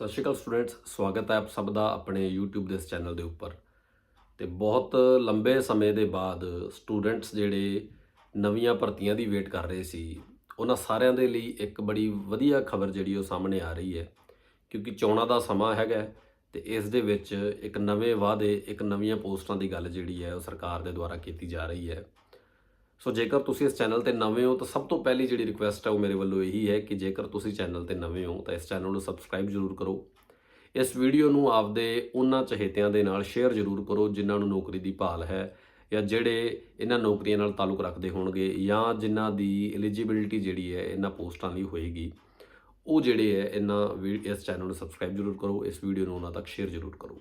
ਸਤਿ ਸ਼੍ਰੀ ਅਕਾਲ ਸਟੂਡੈਂਟਸ, ਸਵਾਗਤ ਹੈ ਆਪ ਸਭ ਦਾ ਆਪਣੇ YouTube ਦੇ ਇਸ ਚੈਨਲ ਦੇ ਉੱਪਰ। ਤੇ ਬਹੁਤ ਲੰਬੇ ਸਮੇਂ ਦੇ ਬਾਅਦ ਸਟੂਡੈਂਟਸ ਜਿਹੜੇ ਨਵੀਆਂ ਭਰਤੀਆਂ ਦੀ ਵੇਟ ਕਰ ਰਹੇ ਸੀ, ਉਹਨਾਂ ਸਾਰਿਆਂ ਦੇ ਲਈ ਇੱਕ ਬੜੀ ਵਧੀਆ ਖਬਰ ਜਿਹੜੀ ਉਹ ਸਾਹਮਣੇ ਆ ਰਹੀ ਹੈ, ਕਿਉਂਕਿ ਚੋਣਾਂ ਦਾ ਸਮਾਂ ਹੈਗਾ ਹੈ ਤੇ ਇਸ ਦੇ ਵਿੱਚ ਇੱਕ ਨਵੇਂ ਵਾਅਦੇ, ਇੱਕ ਨਵੀਆਂ ਪੋਸਟਾਂ ਦੀ ਗੱਲ ਜਿਹੜੀ ਹੈ ਉਹ ਸਰਕਾਰ ਦੇ ਦੁਆਰਾ ਕੀਤੀ ਜਾ ਰਹੀ ਹੈ। ਸੋ ਜੇਕਰ ਤੁਸੀਂ ਇਸ ਚੈਨਲ ਤੇ ਨਵੇਂ ਹੋ ਤਾਂ ਸਭ ਤੋਂ ਪਹਿਲੀ ਜਿਹੜੀ ਰਿਕੁਐਸਟ ਹੈ ਉਹ ਮੇਰੇ ਵੱਲੋਂ ਇਹੀ ਹੈ ਕਿ ਜੇਕਰ ਤੁਸੀਂ ਚੈਨਲ ਤੇ ਨਵੇਂ ਹੋ ਤਾਂ ਇਸ ਚੈਨਲ ਨੂੰ ਸਬਸਕ੍ਰਾਈਬ ਜ਼ਰੂਰ ਕਰੋ। ਇਸ ਵੀਡੀਓ ਨੂੰ ਆਪਦੇ ਉਹਨਾਂ ਚਹੇਤਿਆਂ ਦੇ ਨਾਲ ਸ਼ੇਅਰ ਜ਼ਰੂਰ ਕਰੋ ਜਿਨ੍ਹਾਂ ਨੂੰ ਨੌਕਰੀ ਦੀ ਭਾਲ ਹੈ ਜਾਂ ਜਿਹੜੇ ਇਹਨਾਂ ਨੌਕਰੀਆਂ ਨਾਲ ਤਾਲੁਕ ਰੱਖਦੇ ਹੋਣਗੇ ਜਾਂ ਜਿਨ੍ਹਾਂ ਦੀ ਐਲੀਜੀਬਿਲਟੀ ਜਿਹੜੀ ਹੈ ਇਹਨਾਂ ਪੋਸਟਾਂ ਲਈ ਹੋਏਗੀ, ਉਹ ਜਿਹੜੇ ਹੈ, ਇਹਨਾਂ ਵੀ- ਇਸ ਚੈਨਲ ਨੂੰ ਸਬਸਕ੍ਰਾਈਬ ਜ਼ਰੂਰ ਕਰੋ, ਇਸ ਵੀਡੀਓ ਨੂੰ ਉਹਨਾਂ ਤੱਕ ਸ਼ੇਅਰ ਜ਼ਰੂਰ ਕਰੋ।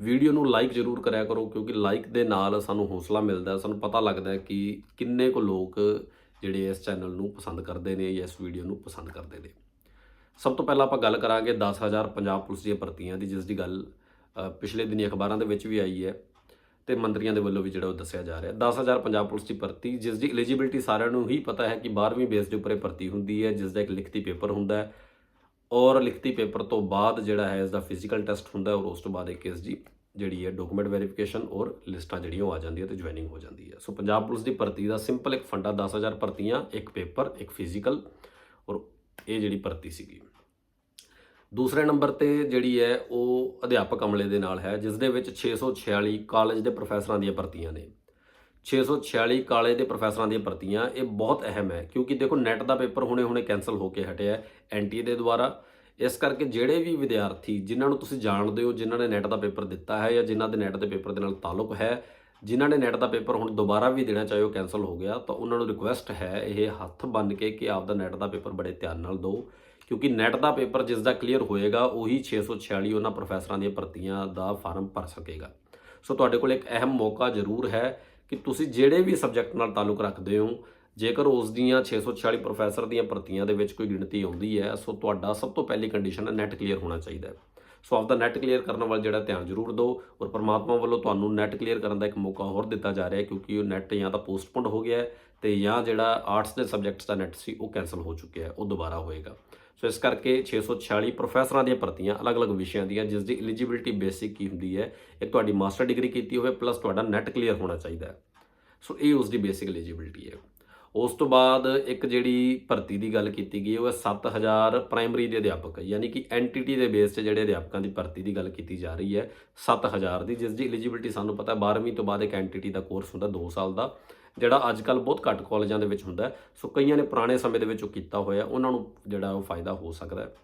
ਵੀਡੀਓ ਨੂੰ ਲਾਈਕ ਜ਼ਰੂਰ ਕਰਿਆ ਕਰੋ, ਕਿਉਂਕਿ ਲਾਈਕ ਦੇ ਨਾਲ ਸਾਨੂੰ ਹੌਸਲਾ ਮਿਲਦਾ ਹੈ, ਸਾਨੂੰ ਪਤਾ ਲੱਗਦਾ ਹੈ ਕਿ ਕਿੰਨੇ ਕੁ ਲੋਕ ਜਿਹੜੇ ਇਸ ਚੈਨਲ ਨੂੰ ਪਸੰਦ ਕਰਦੇ ਨੇ ਜਾਂ ਇਸ ਵੀਡੀਓ ਨੂੰ ਪਸੰਦ ਕਰਦੇ ਨੇ। ਸਭ ਤੋਂ ਪਹਿਲਾਂ ਆਪਾਂ ਗੱਲ ਕਰਾਂਗੇ 10000 ਪੰਜਾਬ ਪੁਲਿਸ ਦੀਆਂ ਭਰਤੀਆਂ ਦੀ, ਜਿਸ ਦੀ ਗੱਲ ਪਿਛਲੇ ਦਿਨੀ ਅਖਬਾਰਾਂ ਦੇ ਵਿੱਚ ਵੀ ਆਈ ਹੈ ਤੇ ਮੰਤਰੀਆਂ ਦੇ ਵੱਲੋਂ ਵੀ ਜਿਹੜਾ ਉਹ ਦੱਸਿਆ ਜਾ ਰਿਹਾ। 10000 ਪੰਜਾਬ ਪੁਲਿਸ ਦੀ ਭਰਤੀ, ਜਿਸ ਦੀ ਐਲੀਜੀਬਿਲਟੀ ਸਾਰਿਆਂ ਨੂੰ ਹੀ ਪਤਾ ਹੈ ਕਿ 12ਵੀਂ ਬੇਸ ਦੇ ਉੱਪਰ ਇਹ ਭਰਤੀ ਹੁੰਦੀ ਹੈ, ਜਿਸ ਦਾ ਇੱਕ ਲਿਖਤੀ ਪੇਪਰ ਹੁੰਦਾ ਹੈ। ਔਰ ਲਿਖਤੀ ਪੇਪਰ ਤੋਂ ਬਾਅਦ ਜਿਹੜਾ ਹੈ ਇਸ ਦਾ ਫਿਜ਼ੀਕਲ ਟੈਸਟ ਹੁੰਦਾ ਔਰ ਉਸ ਤੋਂ ਬਾਅਦ ਇੱਕ ਇਸ ਦੀ ਜਿਹੜੀ ਹੈ ਡਾਕੂਮੈਂਟ ਵੈਰੀਫਿਕੇਸ਼ਨ ਔਰ ਲਿਸਟਾਂ ਜਿਹੜੀਆਂ ਉਹ ਆ ਜਾਂਦੀਆਂ ਤੇ ਜੁਆਇਨਿੰਗ ਹੋ ਜਾਂਦੀ ਹੈ। ਸੋ ਪੰਜਾਬ ਪੁਲਿਸ ਦੀ ਭਰਤੀ ਦਾ ਸਿੰਪਲ ਇੱਕ ਫੰਡਾ 10000 ਭਰਤੀਆਂ, ਇੱਕ ਪੇਪਰ ਇੱਕ ਫਿਜ਼ੀਕਲ ਔਰ ਇਹ ਜਿਹੜੀ ਭਰਤੀ ਸੀਗੀ। ਦੂਸਰੇ ਨੰਬਰ ਤੇ ਜਿਹੜੀ ਹੈ, ਉਹ ਅਧਿਆਪਕ ਅਮਲੇ ਦੇ ਨਾਲ ਹੈ ਜਿਸ ਦੇ ਵਿੱਚ 646 ਕਾਲਜ ਦੇ ਪ੍ਰੋਫੈਸਰਾਂ ਦੀਆਂ ਭਰਤੀਆਂ ਨੇ। 646 ਕਾਲਜ ਦੇ ਪ੍ਰੋਫੈਸਰਾਂ ਦੀਆਂ ਭਰਤੀਆਂ, ਇਹ ਬਹੁਤ ਅਹਿਮ ਹੈ, ਕਿਉਂਕਿ ਦੇਖੋ ਨੈਟ ਦਾ ਪੇਪਰ ਹੁਣੇ-ਹੁਣੇ ਕੈਨਸਲ ਹੋ ਕੇ ਹਟਿਆ ਹੈ ਐਨਟੀਏ ਦੇ ਦੁਆਰਾ। ਇਸ ਕਰਕੇ ਜਿਹੜੇ ਵੀ ਵਿਦਿਆਰਥੀ ਜਿਨ੍ਹਾਂ ਨੂੰ ਤੁਸੀਂ ਜਾਣਦੇ ਹੋ, ਜਿਨ੍ਹਾਂ ਨੇ ਨੈਟ ਦਾ ਪੇਪਰ ਦਿੱਤਾ ਹੈ ਜਾਂ ਜਿਨ੍ਹਾਂ ਦੇ ਨੈਟ ਦੇ ਪੇਪਰ ਦੇ ਨਾਲ ਤਾਲੁਕ ਹੈ, ਜਿਨ੍ਹਾਂ ਨੇ ਨੈਟ ਦਾ ਪੇਪਰ ਹੁਣ ਦੁਬਾਰਾ ਵੀ ਦੇਣਾ ਚਾਹੇ ਉਹ ਕੈਨਸਲ ਹੋ ਗਿਆ, ਤਾਂ ਉਹਨਾਂ ਨੂੰ ਰਿਕੁਐਸਟ ਹੈ ਇਹ ਹੱਥ ਬੰਨ ਕੇ ਕਿ ਆਪ ਦਾ ਨੈਟ ਦਾ ਪੇਪਰ ਬੜੇ ਧਿਆਨ ਨਾਲ ਦਿਓ, ਕਿਉਂਕਿ ਨੈਟ ਦਾ ਪੇਪਰ ਜਿਸ ਦਾ ਕਲੀਅਰ ਹੋਏਗਾ, ਉਹੀ 646 ਉਹਨਾਂ ਪ੍ਰੋਫੈਸਰਾਂ ਦੀਆਂ ਭਰਤੀਆਂ ਦਾ ਫਾਰਮ ਭਰ ਸਕੇਗਾ। ਸੋ ਤੁਹਾਡੇ ਕੋਲ ਇੱਕ ਅਹਿਮ ਮੌਕਾ ਜ਼ਰੂਰ ਹੈ ਕਿ ਤੁਸੀਂ ਜਿਹੜੇ ਵੀ ਸਬਜੈਕਟ ਨਾਲ ਤਾਲੁਕ ਰੱਖਦੇ ਹੋ, ਜੇਕਰ ਉਸ ਦੀਆਂ 646 ਪ੍ਰੋਫੈਸਰ ਦੀਆਂ ਭਰਤੀਆਂ ਦੇ ਵਿੱਚ ਕੋਈ ਗਿਣਤੀ ਆਉਂਦੀ ਹੈ, ਸੋ ਤੁਹਾਡਾ ਸਭ ਤੋਂ ਪਹਿਲੀ ਕੰਡੀਸ਼ਨ ਹੈ ਨੈਟ ਕਲੀਅਰ ਹੋਣਾ ਚਾਹੀਦਾ ਹੈ। ਸੋ ਆਪਦਾ ਨੈਟ ਕਲੀਅਰ ਕਰਨ ਵੱਲ ਜਿਹੜਾ ਧਿਆਨ ਜ਼ਰੂਰ ਦਿਓ ਔਰ ਪਰਮਾਤਮਾ ਵੱਲੋਂ ਤੁਹਾਨੂੰ ਨੈਟ ਕਲੀਅਰ ਕਰਨ ਦਾ ਇੱਕ ਮੌਕਾ ਹੋਰ ਦਿੱਤਾ ਜਾ ਰਿਹਾ ਹੈ, ਕਿਉਂਕਿ ਉਹ ਨੈਟ ਜਾਂ ਤਾਂ ਪੋਸਟਪੋਨਡ ਹੋ ਗਿਆ ਹੈ ਤੇ ਜਾਂ ਜਿਹੜਾ ਆਰਟਸ ਦੇ ਸਬਜੈਕਟਸ ਦਾ ਨੈਟ ਸੀ, ਉਹ ਕੈਨਸਲ ਹੋ ਚੁੱਕਿਆ ਹੈ, ਉਹ ਦੁਬਾਰਾ ਹੋਏਗਾ। ਸੋ ਇਸ ਕਰਕੇ 646 ਪ੍ਰੋਫੈਸਰਾਂ ਦੀਆਂ ਭਰਤੀਆਂ ਅਲੱਗ-ਅਲੱਗ ਵਿਸ਼ਿਆਂ ਦੀਆਂ, ਜਿਸ ਦੀ ਐਲੀਜੀਬਿਲਟੀ ਬੇਸਿਕ ਕੀ ਹੁੰਦੀ ਹੈ, ਇੱਕ ਤੁਹਾਡੀ ਮਾਸਟਰ ਡਿਗਰੀ ਕੀਤੀ ਹੋਵੇ ਪਲੱਸ ਤੁਹਾਡਾ ਨੈਟ ਕਲੀਅਰ ਹੋਣਾ ਚਾਹੀਦਾ ਹੈ। ਸੋ ਇਹ ਉਸ ਦੀ ਬੇਸਿਕ ਐਲੀਜੀਬਿਲਟੀ ਹੈ। ਉਸ ਤੋਂ ਬਾਅਦ ਇੱਕ ਜਿਹੜੀ ਭਰਤੀ ਦੀ ਗੱਲ ਕੀਤੀ ਗਈ, ਉਹ ਹੈ 7000 ਪ੍ਰਾਇਮਰੀ ਦੇ ਅਧਿਆਪਕ, ਯਾਨੀ ਕਿ ਐਨਟੀਟੀ ਦੇ ਬੇਸ ਤੇ ਜਿਹੜੇ ਅਧਿਆਪਕਾਂ ਦੀ ਭਰਤੀ ਦੀ ਗੱਲ ਕੀਤੀ ਜਾ ਰਹੀ ਹੈ 7000 ਦੀ, ਜਿਸ ਦੀ ਐਲੀਜੀਬਿਲਟੀ ਸਾਨੂੰ ਪਤਾ ਹੈ 12ਵੀਂ ਤੋਂ ਬਾਅਦ ਇੱਕ ਐਨਟੀਟੀ ਦਾ ਕੋਰਸ ਹੁੰਦਾ 2 ਸਾਲ ਦਾ, ਜਿਹੜਾ ਅੱਜ ਕੱਲ ਬਹੁਤ ਘੱਟ ਕਾਲਜਾਂ ਦੇ ਵਿੱਚ ਹੁੰਦਾ ਸੋ ਕਈਆਂ ਨੇ ਪੁਰਾਣੇ ਸਮੇਂ ਦੇ ਵਿੱਚ ਉਹ ਕੀਤਾ ਹੋਇਆ, ਉਹਨਾਂ ਨੂੰ ਜਿਹੜਾ ਉਹ ਫਾਇਦਾ ਹੋ ਸਕਦਾ ਹੈ।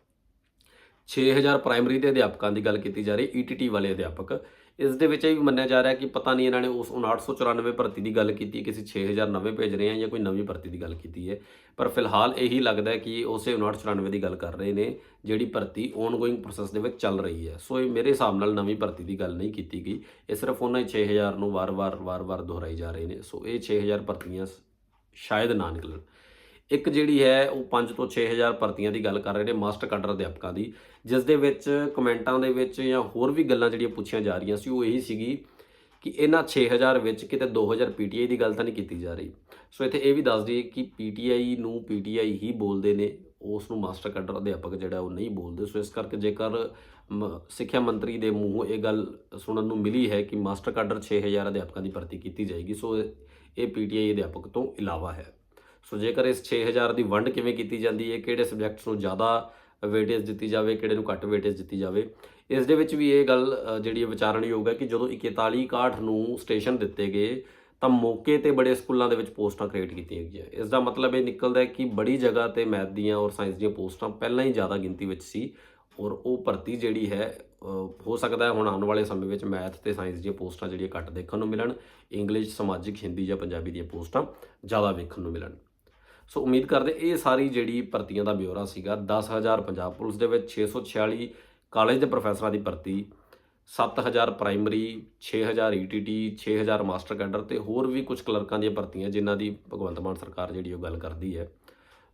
6000 ਪ੍ਰਾਇਮਰੀ ਦੇ ਅਧਿਆਪਕਾਂ ਦੀ ਗੱਲ ਕੀਤੀ ਜਾ ਰਹੀ ਈਟੀਟੀ ਵਾਲੇ ਅਧਿਆਪਕ ਇਸ ਦੇ ਵਿੱਚ ਇਹ ਵੀ ਮੰਨਿਆ ਜਾ ਰਿਹਾ ਕਿ ਪਤਾ ਨਹੀਂ ਇਹਨਾਂ ਨੇ ਉਸ 5994 ਭਰਤੀ ਦੀ ਗੱਲ ਕੀਤੀ ਹੈ, ਕਿਸੇ 6000 ਨਵੇਂ ਭੇਜ ਰਹੇ ਆ ਜਾਂ ਕੋਈ ਨਵੀਂ ਭਰਤੀ ਦੀ ਗੱਲ ਕੀਤੀ ਹੈ। ਪਰ ਫਿਲਹਾਲ ਇਹੀ ਲੱਗਦਾ ਹੈ ਕਿ ਉਸੇ 5994 ਦੀ ਗੱਲ ਕਰ ਰਹੇ ਨੇ, ਜਿਹੜੀ ਭਰਤੀ ਔਨਗੋਇੰਗ ਪ੍ਰੋਸੈਸ ਦੇ ਵਿੱਚ ਚੱਲ ਰਹੀ ਹੈ। ਸੋ ਇਹ ਮੇਰੇ ਹਿਸਾਬ ਨਾਲ ਨਵੀਂ ਭਰਤੀ ਦੀ ਗੱਲ ਨਹੀਂ ਕੀਤੀ ਗਈ। ਇਹ ਸਿਰਫ ਉਹਨਾਂ ਹੀ 6000 ਨੂੰ ਵਾਰ-ਵਾਰ ਵਾਰ-ਵਾਰ ਦੁਹਰਾਈ ਜਾ ਰਹੇ ਨੇ। ਸੋ ਇਹ 6000 ਭਰਤੀਆਂ ਸ਼ਾਇਦ ਨਾ ਨਿਕਲਣ। ਇੱਕ ਜਿਹੜੀ ਹੈ ਉਹ 5 ਤੋਂ 6000 ਭਰਤੀਆਂ ਦੀ ਗੱਲ ਕਰ ਰਹੇ ਨੇ ਮਾਸਟਰ ਕਾਡਰ ਅਧਿਆਪਕਾਂ ਦੀ, ਜਿਸ ਦੇ ਵਿੱਚ ਕਮੈਂਟਾਂ ਦੇ ਵਿੱਚ ਜਾਂ ਹੋਰ ਵੀ ਗੱਲਾਂ ਜਿਹੜੀਆਂ ਪੁੱਛੀਆਂ ਜਾ ਰਹੀਆਂ ਸੀ, ਉਹ ਇਹੀ ਸੀਗੀ ਕਿ ਇਹਨਾਂ 6000 ਵਿੱਚ ਕਿਤੇ 2000 ਪੀਟੀਆਈ ਦੀ ਗੱਲ ਤਾਂ ਨਹੀਂ ਕੀਤੀ ਜਾ ਰਹੀ। ਸੋ ਇੱਥੇ ਇਹ ਵੀ ਦੱਸ ਦਈਏ ਕਿ ਪੀਟੀਆਈ ਨੂੰ ਪੀਟੀਆਈ ਹੀ ਬੋਲਦੇ ਨੇ, ਉਸ ਨੂੰ ਮਾਸਟਰ ਕਾਡਰ ਅਧਿਆਪਕ ਜਿਹੜਾ ਉਹ ਨਹੀਂ ਬੋਲਦੇ। ਸੋ ਇਸ ਕਰਕੇ ਜੇਕਰ ਮ- ਸਿੱਖਿਆ ਮੰਤਰੀ ਦੇ ਮੂੰਹੋਂ ਇਹ ਗੱਲ ਸੁਣਨ ਨੂੰ ਮਿਲੀ ਹੈ ਕਿ ਮਾਸਟਰ ਕਾਡਰ 6000 ਅਧਿਆਪਕਾਂ ਦੀ ਭਰਤੀ ਕੀਤੀ ਜਾਏਗੀ, ਸੋ ਇਹ ਪੀਟੀਆਈ ਅਧਿਆਪਕ ਤੋਂ ਇਲਾਵਾ ਹੈ। ਸੋ ਜੇਕਰ ਇਸ 6000 ਦੀ ਵੰਡ ਕਿਵੇਂ ਕੀਤੀ ਜਾਂਦੀ ਹੈ, ਕਿਹੜੇ ਸਬਜੈਕਟਸ ਨੂੰ ਜ਼ਿਆਦਾ ਵੇਟੇਜ ਦਿੱਤੀ ਜਾਵੇ, ਕਿਹੜੇ ਨੂੰ ਘੱਟ ਵੇਟੇਜ ਦਿੱਤੀ ਜਾਵੇ, ਇਸ ਦੇ ਵਿੱਚ ਵੀ ਇਹ ਗੱਲ ਜਿਹੜੀ ਹੈ ਵਿਚਾਰਨਯੋਗ ਹੈ ਕਿ ਜਦੋਂ 41 61 ਨੂੰ ਸਟੇਸ਼ਨ ਦਿੱਤੇ ਗਏ, ਤਾਂ ਮੌਕੇ ਤੇ ਬੜੇ ਸਕੂਲਾਂ ਦੇ ਵਿੱਚ ਪੋਸਟਾਂ ਕ੍ਰੀਏਟ ਕੀਤੀਆਂ ਗਈਆਂ। ਇਸ ਦਾ ਮਤਲਬ ਇਹ ਨਿਕਲਦਾ ਹੈ ਕਿ ਬੜੀ ਜਗ੍ਹਾ ਤੇ ਮੈਥ ਦੀਆਂ ਔਰ ਸਾਇੰਸ ਦੀਆਂ ਪੋਸਟਾਂ ਪਹਿਲਾਂ ਹੀ ਜ਼ਿਆਦਾ ਗਿਣਤੀ ਵਿੱਚ ਸੀ ਔਰ ਉਹ ਭਰਤੀ ਜਿਹੜੀ ਹੈ ਹੋ ਸਕਦਾ ਹੈ ਹੁਣ ਆਉਣ ਵਾਲੇ ਸਮੇਂ ਵਿੱਚ ਮੈਥ ਤੇ ਸਾਇੰਸ ਦੀਆਂ ਪੋਸਟਾਂ ਜਿਹੜੀਆਂ ਘੱਟ ਦੇਖਣ ਨੂੰ ਮਿਲਣ ਇੰਗਲਿਸ਼ ਸਮਾਜਿਕ, ਹਿੰਦੀ ਜਾਂ ਪੰਜਾਬੀ ਦੀਆਂ ਪੋਸਟਾਂ ਜ਼ਿਆਦਾ ਵੇਖਣ ਨੂੰ ਮਿਲਣ। ਸੋ ਉਮੀਦ ਕਰਦੇ ਇਹ ਸਾਰੀ ਜਿਹੜੀ ਭਰਤੀਆਂ ਦਾ ਬਿਊਰਾ ਸੀਗਾ 10000 ਪੰਜਾਬ ਪੁਲਿਸ ਦੇ ਵਿੱਚ 646 ਕਾਲਜ ਦੇ ਪ੍ਰੋਫੈਸਰਾਂ ਦੀ ਭਰਤੀ 7000 ਪ੍ਰਾਇਮਰੀ 6000 ਈਟੀਟੀ 6000 ਮਾਸਟਰ ਕੈਡਰ ਤੇ ਹੋਰ ਵੀ ਕੁਝ ਕਲਰਕਾਂ ਦੀਆਂ ਭਰਤੀਆਂ ਜਿਨ੍ਹਾਂ ਦੀ ਭਗਵੰਤ ਮਾਨ ਸਰਕਾਰ ਜਿਹੜੀ ਉਹ ਗੱਲ ਕਰਦੀ ਹੈ।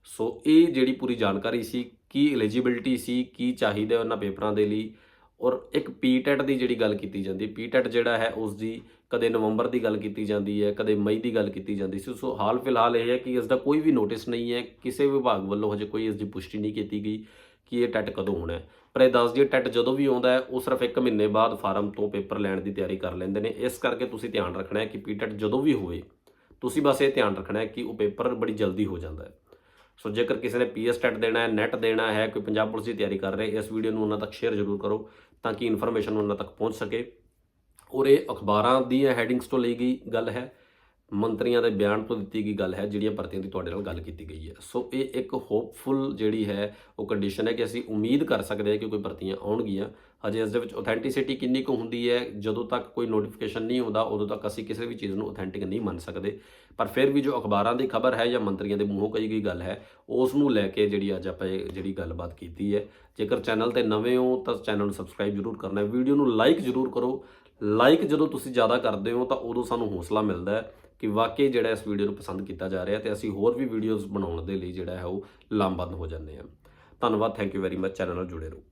ਸੋ ਇਹ ਜਿਹੜੀ ਪੂਰੀ ਜਾਣਕਾਰੀ ਸੀ, ਕੀ ਐਲੀਜੀਬਿਲਟੀ ਸੀ, ਕੀ ਚਾਹੀਦਾ ਉਹਨਾਂ ਪੇਪਰਾਂ ਦੇ ਲਈ ਔਰ ਇੱਕ ਪੀਟੈਟ ਦੀ ਜਿਹੜੀ ਗੱਲ ਕੀਤੀ ਜਾਂਦੀ ਪੀਟੈਟ ਜਿਹੜਾ ਹੈ ਉਸ ਦੀ ਕਦੇ ਨਵੰਬਰ ਦੀ ਗੱਲ ਕੀਤੀ ਜਾਂਦੀ ਹੈ, ਕਦੇ ਮਈ ਦੀ ਗੱਲ ਕੀਤੀ ਜਾਂਦੀ ਸੀ। ਸੋ ਹਾਲ ਫਿਲਹਾਲ ਇਹ ਹੈ ਕਿ ਇਸ ਦਾ ਕੋਈ ਵੀ ਨੋਟਿਸ ਨਹੀਂ ਹੈ, ਕਿਸੇ ਵਿਭਾਗ ਵੱਲੋਂ ਹਜੇ ਕੋਈ ਇਸ ਦੀ ਪੁਸ਼ਟੀ ਨਹੀਂ ਕੀਤੀ ਗਈ ਕਿ ਇਹ ਟੈਟ ਕਦੋਂ ਹੋਣਾ ਹੈ। ਪਰ ਇਹ ਦੱਸ ਦਈਏ ਟੈਟ ਜਦੋਂ ਵੀ ਆਉਂਦਾ ਹੈ, ਉਹ ਸਿਰਫ 1 ਮਹੀਨੇ ਬਾਅਦ ਫਾਰਮ ਤੋਂ ਪੇਪਰ ਲੈਣ ਦੀ ਤਿਆਰੀ ਕਰ ਲੈਂਦੇ ਨੇ। ਇਸ ਕਰਕੇ ਤੁਸੀਂ ਧਿਆਨ ਰੱਖਣਾ ਹੈ ਕਿ ਪੀਟੈਟ ਜਦੋਂ ਵੀ ਹੋਵੇ ਤੁਸੀਂ ਬਸ ਇਹ ਧਿਆਨ ਰੱਖਣਾ ਹੈ ਕਿ ਉਹ ਪੇਪਰ ਬੜੀ ਜਲਦੀ ਹੋ ਜਾਂਦਾ ਹੈ। ਸੋ ਜੇਕਰ ਕਿਸੇ ਨੇ ਪੀਐਸ ਟੈਟ ਦੇਣਾ ਹੈ ਨੈਟ ਦੇਣਾ ਹੈ, ਕੋਈ ਪੰਜਾਬ ਪੁਲਿਸ ਦੀ ਤਿਆਰੀ ਕਰ ਰਿਹਾ, ਇਸ ਵੀਡੀਓ ਨੂੰ ਉਹਨਾਂ ਤੱਕ ਸ਼ੇਅਰ ਜ਼ਰੂਰ ਕਰੋ ਤਾਂ ਕਿ ਇਨਫੋਰਮੇਸ਼ਨ ਉਹਨਾਂ ਤੱਕ ਪਹੁੰਚ ਸਕੇ। ਔਰ ਇਹ ਅਖਬਾਰਾਂ ਦੀਆਂ ਹੈਡਿੰਗਸ ਤੋਂ ਲਈ ਗਈ ਗੱਲ ਹੈ, ਮੰਤਰੀਆਂ ਦੇ ਬਿਆਨ ਤੋਂ ਦਿੱਤੀ ਗਈ ਗੱਲ ਹੈ, ਜਿਹੜੀਆਂ ਭਰਤੀਆਂ ਦੀ ਤੁਹਾਡੇ ਨਾਲ ਗੱਲ ਕੀਤੀ ਗਈ ਹੈ। ਸੋ ਇਹ ਇੱਕ ਹੋਪਫੁਲ ਜਿਹੜੀ ਹੈ, ਉਹ ਕੰਡੀਸ਼ਨ ਹੈ ਕਿ ਅਸੀਂ ਉਮੀਦ ਕਰ ਸਕਦੇ ਹਾਂ ਕਿ ਕੋਈ ਭਰਤੀਆਂ ਆਉਣਗੀਆਂ। ਹਜੇ, ਇਸ ਦੇ ਵਿੱਚ ਆਥੈਂਟਿਸਿਟੀ ਕਿੰਨੀ ਕੁ ਹੁੰਦੀ ਹੈ, ਜਦੋਂ ਤੱਕ ਕੋਈ ਨੋਟੀਫਿਕੇਸ਼ਨ ਨਹੀਂ ਹੁੰਦਾ ਉਦੋਂ ਤੱਕ ਅਸੀਂ ਕਿਸੇ ਵੀ ਚੀਜ਼ ਨੂੰ ਆਥੈਂਟਿਕ ਨਹੀਂ ਮੰਨ ਸਕਦੇ। ਪਰ ਫਿਰ ਵੀ ਜੋ ਅਖਬਾਰਾਂ ਦੀ ਖਬਰ ਹੈ ਜਾਂ ਮੰਤਰੀਆਂ ਦੇ ਮੂੰਹੋਂ ਕਹੀ ਗਈ ਗੱਲ ਹੈ, ਉਸ ਨੂੰ ਲੈ ਕੇ ਜਿਹੜੀ ਅੱਜ ਆਪਾਂ ਇਹ ਜਿਹੜੀ ਗੱਲਬਾਤ ਕੀਤੀ ਹੈ, ਜੇਕਰ ਚੈਨਲ ਤੇ ਨਵੇਂ ਹੋ ਤਾਂ ਚੈਨਲ ਨੂੰ ਸਬਸਕ੍ਰਾਈਬ ਜ਼ਰੂਰ ਕਰਨਾ ਹੈ ਵੀਡੀਓ ਨੂੰ ਲਾਈਕ ਜ਼ਰੂਰ ਕਰੋ। ਲਾਈਕ ਜਦੋਂ ਤੁਸੀਂ ਜ਼ਿਆਦਾ ਕਰਦੇ ਹੋ ਤਾਂ ਉਦੋਂ ਸਾਨੂੰ ਹੌਸਲਾ ਮਿਲਦਾ ਹੈ ਕਿ ਵਾਕਈ ਜਿਹੜਾ ਇਸ ਵੀਡੀਓ ਨੂੰ ਪਸੰਦ ਕੀਤਾ ਜਾ ਰਿਹਾ ਤੇ ਅਸੀਂ ਹੋਰ ਵੀ ਵੀਡੀਓਜ਼ ਬਣਾਉਣ ਦੇ ਲਈ ਜਿਹੜਾ ਹੈ ਉਹ ਲਾਮਬੰਦ ਹੋ ਜਾਂਦੇ ਹਾਂ। ਧੰਨਵਾਦ thank you very much channel ਨਾਲ ਜੁੜੇ ਰਹੋ।